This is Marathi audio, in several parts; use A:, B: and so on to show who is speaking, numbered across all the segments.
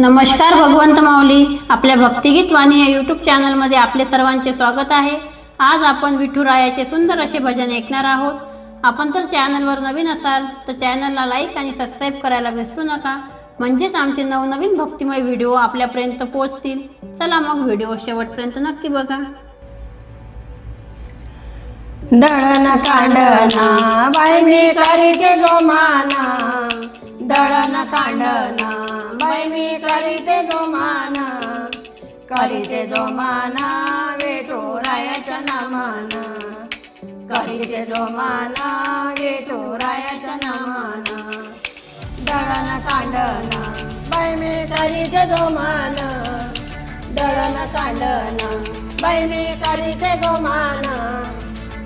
A: नमस्कार भगवंत माऊली. आपल्या भक्तिगीत वाणी या यूट्यूब चॅनलमध्ये आपले सर्वांचे स्वागत आहे. आज आपण विठुरायाचे सुंदर असे भजन ऐकणार आहोत. आपण जर चॅनलवर नवीन असाल तर चॅनलला लाईक आणि सबस्क्राईब करायला विसरू नका. म्हणजेच आमचे नवनवीन भक्तिमय व्हिडिओ आपल्यापर्यंत पोहोचतील. चला मग व्हिडिओ शेवटपर्यंत नक्की बघा.
B: दळण कांडना बाई करीते जोमाना. दळण कांडना बाई करीते जोमाना. करीते जोमाना वेटोरायाच्या नामाना. करीते जोमाना वेटोरायाच्या नामाना. दळण कांडना बायमी करीते जोमाना. दळण कांडना बायमी करीते जोमाना.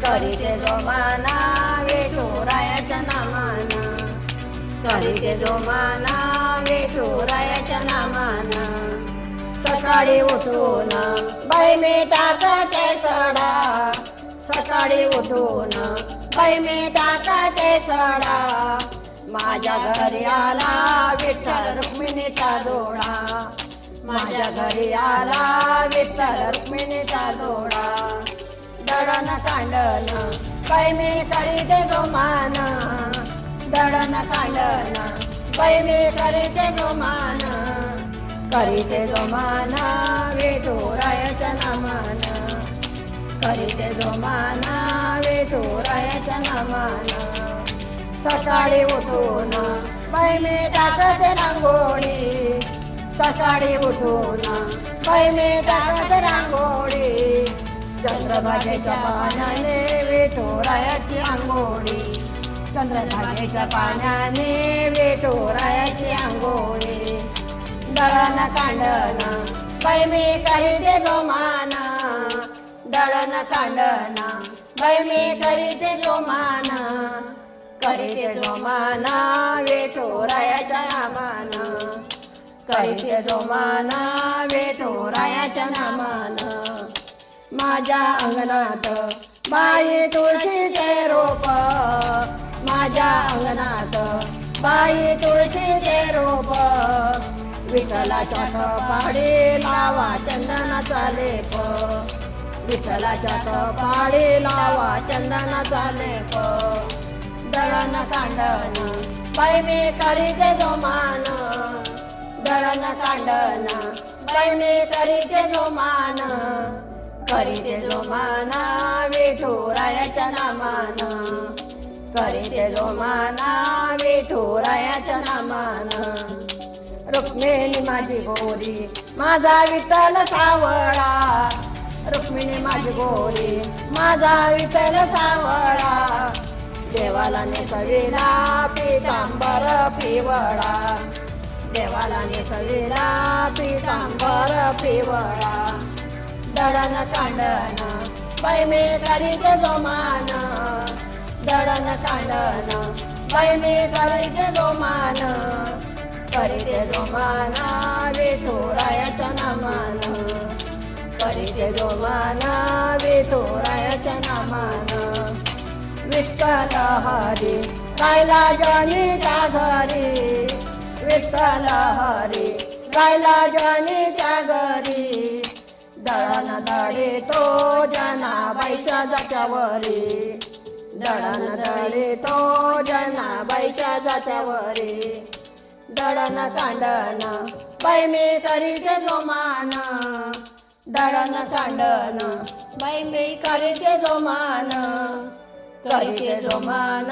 B: करीते जोमाना वेठोरायाच्या नामाना. करीते जोमाना वेठोरायाच्या नामाना. सकाळी उठून बाई मी टाकाचे सडा सकाळी उठून बाई मी टाकाचे सडा माझ्या घरी आला विठ्ठल रुक्मिणीचा जोडा. माझ्या घरी आला विठ्ठल रुक्मिणीचा जोडा. दळण कांडन पैमे करी करीते गोमान दळण कांडन पैमे करी दे गोमान करीते जोमान वेठोरायाच्या नामान. करीते जोमान वेठोरायाच्या नामान. सकाळी उठून पैमे मी टाकते रांगोळी. सकाळी उठून पैमे मी टाकते रांगोळी. चंद्रभागेच्या पाण्याने वेठोरायाची आंघोळी. चंद्रभागेच्या पाण्याने वेठोरायाची आंघोळी. दळण कांडना बाई मी करीते जोमाना दळण कांडना बाई मी करीते जोमाना करीते जोमाना वेठोरायाच्या नामाना. करीते जोमाना वेठोरायाच्या नामाना. माझ्या अंगणात बाई तुळशीचे रोप. माझ्या अंगणात बाई तुळशीचे रोप. विठ्ठलाच्या कपाळी लावा चंदनाचा लेप. विठ्ठलाच्या कपाळी लावा चंदनाचा लेप. दळण कांडण बाई मी करीते जोमान. दळण कांडण बाई मी करीते जोमान. करीते जोमाना विठोरायाच्या नामान. करीते जोमाना विठोरायाच्या नामान. रुक्मिणी माझी गोरी माझा विठ्ठल सावळा. रुक्मिणी माझी गोरी माझा विठ्ठल सावळा. देवाला नेसविला पितांबर पिवळा. देवाला नेसविला पितांबर पिवळा. दडन कांडना बाई मी करीते जोमान दडन कांडना बाई मी करीते जोमान करीते जोमान विठोरायाच्या नामान. करीते जोमान विठोरायाच्या नामान. विठ्ठल हरी गायला जनीच्या घरी. विठ्ठल हरी गायला जनीच्या घरी. दळण दळे तो जनाबाईच्या जात्यावरी. दळण दळे तो जनाबाईच्या जात्यावरी. दळण कांडण बाई मी करीते जोमान. दळण कांडण बाई मी करीते जोमान. करीते जोमान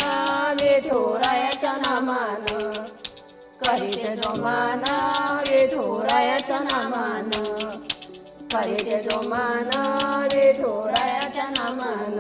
B: विठोरायाच्या नामान. करीते जोमान विठोरायाच्या नामान. करीते जोमान विठोरायाच्या नामान